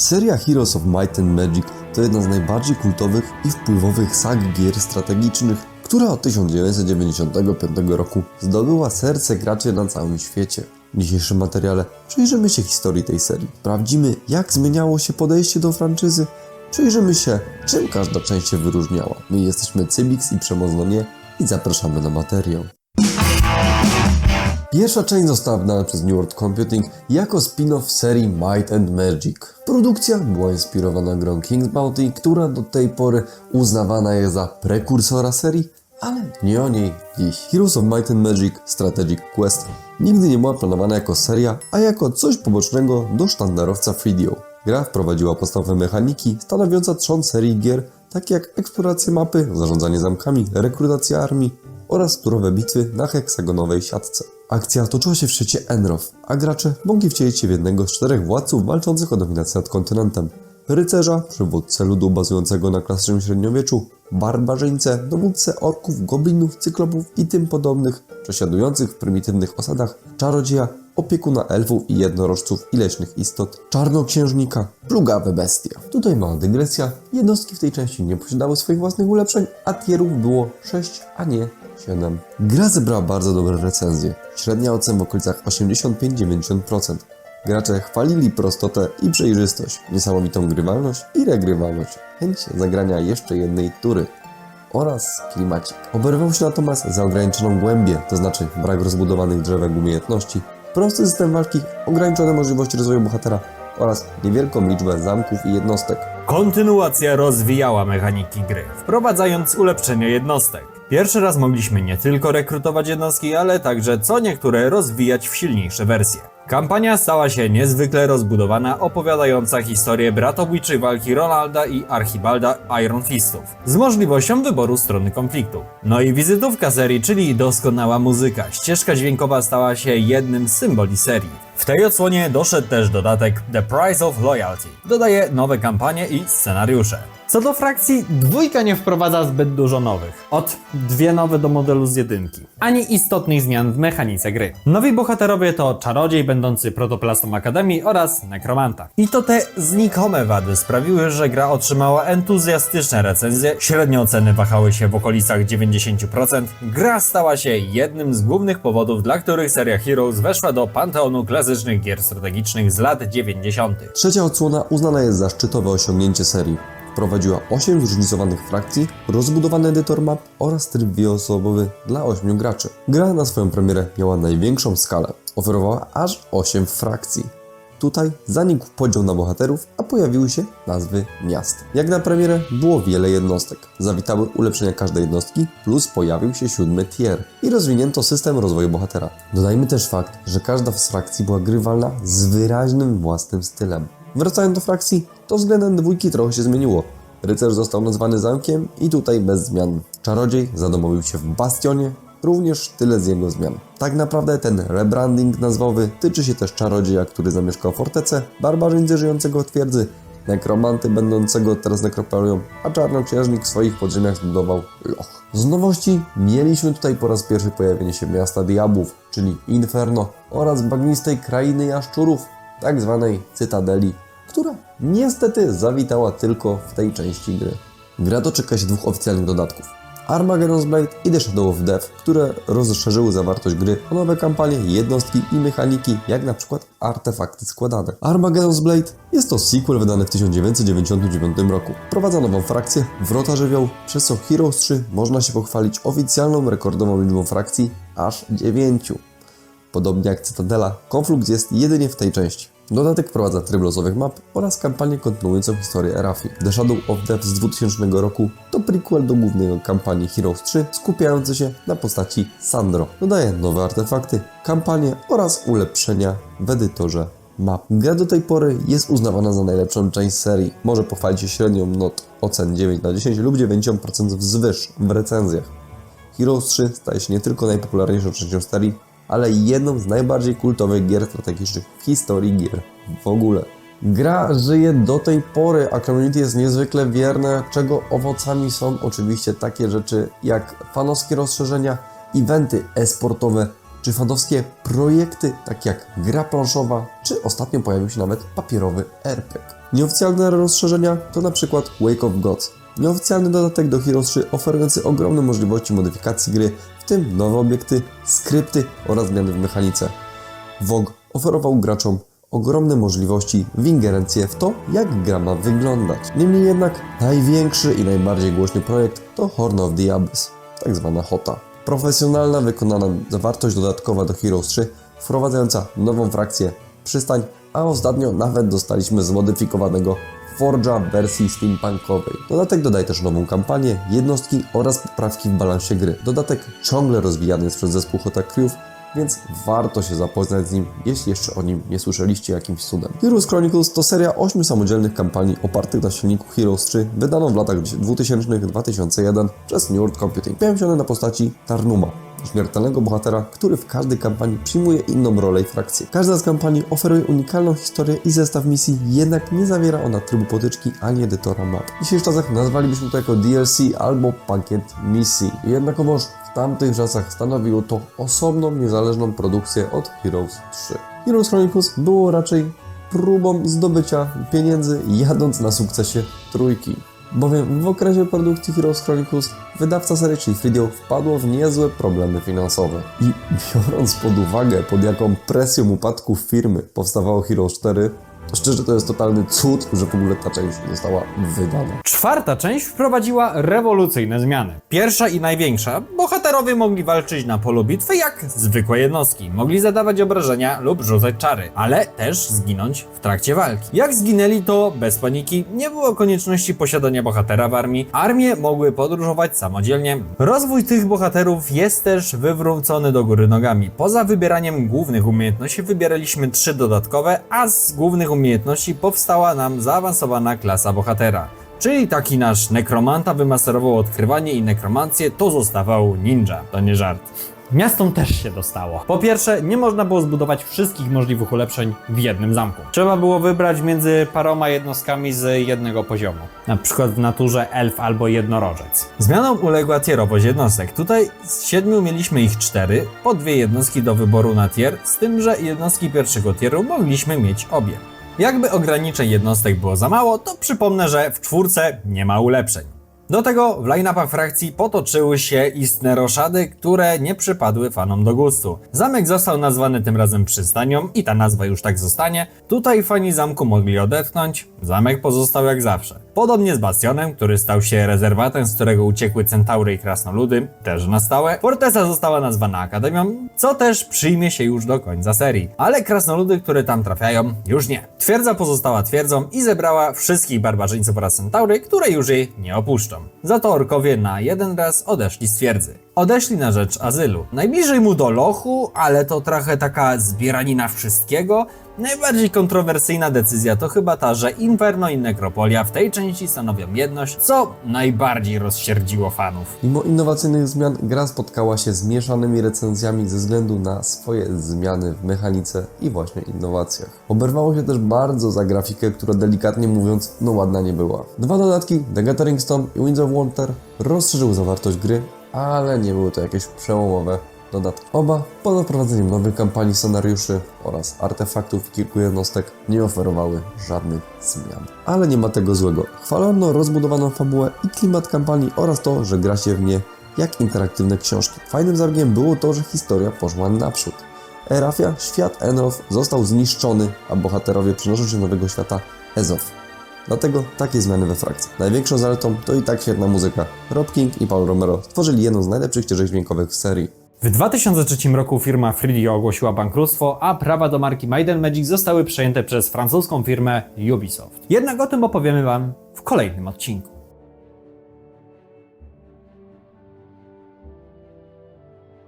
Seria Heroes of Might and Magic to jedna z najbardziej kultowych i wpływowych sag gier strategicznych, która od 1995 roku zdobyła serce graczy na całym świecie. W dzisiejszym materiale przyjrzymy się historii tej serii. Sprawdzimy, jak zmieniało się podejście do franczyzy. Przyjrzymy się, czym każda część się wyróżniała. My jesteśmy Cybix i Przemocno Nie i zapraszamy na materiał. Pierwsza część została wydana przez New World Computing jako spin-off serii Might and Magic. Produkcja była inspirowana grą King's Bounty, która do tej pory uznawana jest za prekursora serii, ale nie o niej dziś. Heroes of Might and Magic Strategic Quest nigdy nie była planowana jako seria, a jako coś pobocznego do sztandarowca 3DO. Gra wprowadziła podstawowe mechaniki stanowiące trzon serii gier, takie jak eksploracja mapy, zarządzanie zamkami, rekrutacja armii, oraz turowe bitwy na heksagonowej siatce. Akcja toczyła się w świecie Enroth, a gracze mogli wcielić się w jednego z czterech władców walczących o dominację nad kontynentem. Rycerza, przywódcę ludu bazującego na klasycznym średniowieczu, barbarzyńcę, dowódcę orków, goblinów, cyklopów i tym podobnych, przesiadujących w prymitywnych osadach, czarodzieja, opiekuna elfów i jednorożców i leśnych istot, czarnoksiężnika, plugawe bestie. Tutaj mała dygresja, jednostki w tej części nie posiadały swoich własnych ulepszeń, a tierów było 6, a nie 7. Gra zebrała bardzo dobre recenzje, średnia ocen w okolicach 85-90%. Gracze chwalili prostotę i przejrzystość, niesamowitą grywalność i regrywalność, chęć zagrania jeszcze jednej tury oraz klimacik. Oberwał się natomiast za ograniczoną głębię, to znaczy brak rozbudowanych drzewek umiejętności, prosty system walki, ograniczone możliwości rozwoju bohatera oraz niewielką liczbę zamków i jednostek. Kontynuacja rozwijała mechaniki gry, wprowadzając ulepszenia jednostek. Pierwszy raz mogliśmy nie tylko rekrutować jednostki, ale także co niektóre rozwijać w silniejsze wersje. Kampania stała się niezwykle rozbudowana, opowiadająca historię bratobójczej walki Ronalda i Archibalda Iron Fistów, z możliwością wyboru strony konfliktu. No i wizytówka serii, czyli doskonała muzyka. Ścieżka dźwiękowa stała się jednym z symboli serii. W tej odsłonie doszedł też dodatek The Price of Loyalty. Dodaje nowe kampanie i scenariusze. Co do frakcji, dwójka nie wprowadza zbyt dużo nowych. Od dwie nowe do modelu z jedynki. Ani istotnych zmian w mechanice gry. Nowi bohaterowie to czarodziej będący protoplastą Akademii oraz nekromanta. I to te znikome wady sprawiły, że gra otrzymała entuzjastyczne recenzje, średnie oceny wahały się w okolicach 90%. Gra stała się jednym z głównych powodów, dla których seria Heroes weszła do panteonu klasycznych gier strategicznych z lat 90. Trzecia odsłona uznana jest za szczytowe osiągnięcie serii. Wprowadziła 8 zróżnicowanych frakcji, rozbudowany edytor map oraz tryb wieloosobowy dla 8 graczy. Gra na swoją premierę miała największą skalę. Oferowała aż 8 frakcji. Tutaj zanikł podział na bohaterów, a pojawiły się nazwy miast. Jak na premierę było wiele jednostek. Zawitały ulepszenia każdej jednostki, plus pojawił się siódmy tier i rozwinięto system rozwoju bohatera. Dodajmy też fakt, że każda z frakcji była grywalna z wyraźnym własnym stylem. Wracając do frakcji, to względem dwójki trochę się zmieniło. Rycerz został nazwany zamkiem i tutaj bez zmian. Czarodziej zadomowił się w bastionie, również tyle z jego zmian. Tak naprawdę ten rebranding nazwowy tyczy się też czarodzieja, który zamieszkał fortecę, barbarzyńcy żyjącego w twierdzy, nekromanty będącego teraz nekropolią, a czarnoksiężnik w swoich podziemiach zbudował loch. Z nowości mieliśmy tutaj po raz pierwszy pojawienie się miasta diabłów, czyli Inferno oraz bagnistej krainy jaszczurów, tak zwanej Cytadeli, która niestety zawitała tylko w tej części gry. Gra doczeka się dwóch oficjalnych dodatków. Armageddon's Blade i The Shadow of Death, które rozszerzyły zawartość gry o nowe kampanie, jednostki i mechaniki, jak na przykład artefakty składane. Armageddon's Blade jest to sequel wydany w 1999 roku. Wprowadza nową frakcję, Wrota Żywioł, przez co Heroes 3 można się pochwalić oficjalną rekordową liczbą frakcji, aż 9. Podobnie jak Cytadela, konflikt jest jedynie w tej części. Dodatek wprowadza tryb losowych map oraz kampanię kontynuującą historię Erafii. The Shadow of Death z 2000 roku to prequel do głównej kampanii Heroes 3, skupiający się na postaci Sandro. Dodaje nowe artefakty, kampanie oraz ulepszenia w edytorze map. Gra do tej pory jest uznawana za najlepszą część serii. Może pochwalić się średnią not ocen 9 na 10 lub 90% wzwyż w recenzjach. Heroes 3 staje się nie tylko najpopularniejszą częścią serii, ale jedną z najbardziej kultowych gier strategicznych w historii gier w ogóle. Gra żyje do tej pory, a community jest niezwykle wierne, czego owocami są oczywiście takie rzeczy jak fanowskie rozszerzenia, eventy e-sportowe, czy fanowskie projekty, takie jak gra planszowa, czy ostatnio pojawił się nawet papierowy RPG. Nieoficjalne rozszerzenia to na przykład Wake of Gods, nieoficjalny dodatek do Heroes 3 oferujący ogromne możliwości modyfikacji gry, tym nowe obiekty, skrypty oraz zmiany w mechanice. WoG oferował graczom ogromne możliwości w ingerencję w to, jak gra ma wyglądać. Niemniej jednak największy i najbardziej głośny projekt to Horn of the Abyss, tak zwana HOTA. Profesjonalna, wykonana zawartość dodatkowa do Heroes 3, wprowadzająca nową frakcję przystań, a ostatnio nawet dostaliśmy zmodyfikowanego Forge'a w wersji steampunkowej. Dodatek dodaje też nową kampanię, jednostki oraz poprawki w balansie gry. Dodatek ciągle rozwijany jest przez zespół Hota Crew, więc warto się zapoznać z nim, jeśli jeszcze o nim nie słyszeliście jakimś cudem. Heroes Chronicles to seria 8 samodzielnych kampanii opartych na silniku Heroes 3, wydaną w latach 2000-2001 przez New World Computing. Pojawiają się one na postaci Tarnuma, śmiertelnego bohatera, który w każdej kampanii przyjmuje inną rolę i frakcję. Każda z kampanii oferuje unikalną historię i zestaw misji, jednak nie zawiera ona trybu potyczki ani edytora map. W dzisiejszych czasach nazwalibyśmy to jako DLC albo pakiet misji. Jednakowoż w tamtych czasach stanowiło to osobną, niezależną produkcję od Heroes 3. Heroes Chronicles było raczej próbą zdobycia pieniędzy jadąc na sukcesie trójki. Bowiem w okresie produkcji Heroes Chronicles wydawca serii, czyli Fridio, wpadło w niezłe problemy finansowe. I biorąc pod uwagę, pod jaką presją upadków firmy powstawało Heroes 4, to szczerze to jest totalny cud, że w ogóle ta część została wydana. Czwarta część wprowadziła rewolucyjne zmiany. Pierwsza i największa, bohaterowie mogli walczyć na polu bitwy jak zwykłe jednostki. Mogli zadawać obrażenia lub rzucać czary, ale też zginąć w trakcie walki. Jak zginęli to bez paniki, nie było konieczności posiadania bohatera w armii. Armie mogły podróżować samodzielnie. Rozwój tych bohaterów jest też wywrócony do góry nogami. Poza wybieraniem głównych umiejętności wybieraliśmy trzy dodatkowe, a z głównych umiejętności powstała nam zaawansowana klasa bohatera. Czyli taki nasz nekromanta wymasterował odkrywanie i nekromancję, to zostawał ninja. To nie żart. Miastom też się dostało. Po pierwsze, nie można było zbudować wszystkich możliwych ulepszeń w jednym zamku. Trzeba było wybrać między paroma jednostkami z jednego poziomu. Na przykład w naturze elf albo jednorożec. Zmianom uległa tierowość jednostek. Tutaj z siedmiu mieliśmy ich cztery, po dwie jednostki do wyboru na tier, z tym, że jednostki pierwszego tieru mogliśmy mieć obie. Jakby ograniczeń jednostek było za mało, to przypomnę, że w czwórce nie ma ulepszeń. Do tego w line-upach frakcji potoczyły się istne roszady, które nie przypadły fanom do gustu. Zamek został nazwany tym razem przystanią i ta nazwa już tak zostanie. Tutaj fani zamku mogli odetchnąć, zamek pozostał jak zawsze. Podobnie z Bastionem, który stał się rezerwatem, z którego uciekły centaury i krasnoludy, też na stałe. Forteza została nazwana Akademią, co też przyjmie się już do końca serii. Ale krasnoludy, które tam trafiają, już nie. Twierdza pozostała twierdzą i zebrała wszystkich barbarzyńców oraz centaury, które już jej nie opuszczą. Za to orkowie na jeden raz odeszli z twierdzy. Odeszli na rzecz azylu. Najbliżej mu do lochu, ale to trochę taka zbieranina wszystkiego. Najbardziej kontrowersyjna decyzja to chyba ta, że Inferno i Nekropolia w tej części stanowią jedność, co najbardziej rozsierdziło fanów. Mimo innowacyjnych zmian, gra spotkała się z mieszanymi recenzjami ze względu na swoje zmiany w mechanice i właśnie innowacjach. Oberwało się też bardzo za grafikę, która delikatnie mówiąc, no ładna nie była. Dwa dodatki, The Gathering Storm i Winds of Water, rozszerzyły zawartość gry, ale nie były to jakieś przełomowe dodatki. Oba, poza wprowadzeniem nowych kampanii scenariuszy oraz artefaktów kilku jednostek, nie oferowały żadnych zmian. Ale nie ma tego złego. Chwalono rozbudowaną fabułę i klimat kampanii oraz to, że gra się w nie jak interaktywne książki. Fajnym zabiegiem było to, że historia poszła naprzód. Erafia, świat Enroth został zniszczony, a bohaterowie przenoszą się do nowego świata Ezoth. Dlatego takie zmiany we frakcji. Największą zaletą to i tak świetna muzyka. Rob King i Paul Romero stworzyli jedną z najlepszych ścieżek dźwiękowych w serii. W 2003 roku firma Fridio ogłosiła bankructwo, a prawa do marki and Magic zostały przejęte przez francuską firmę Ubisoft. Jednak o tym opowiemy Wam w kolejnym odcinku.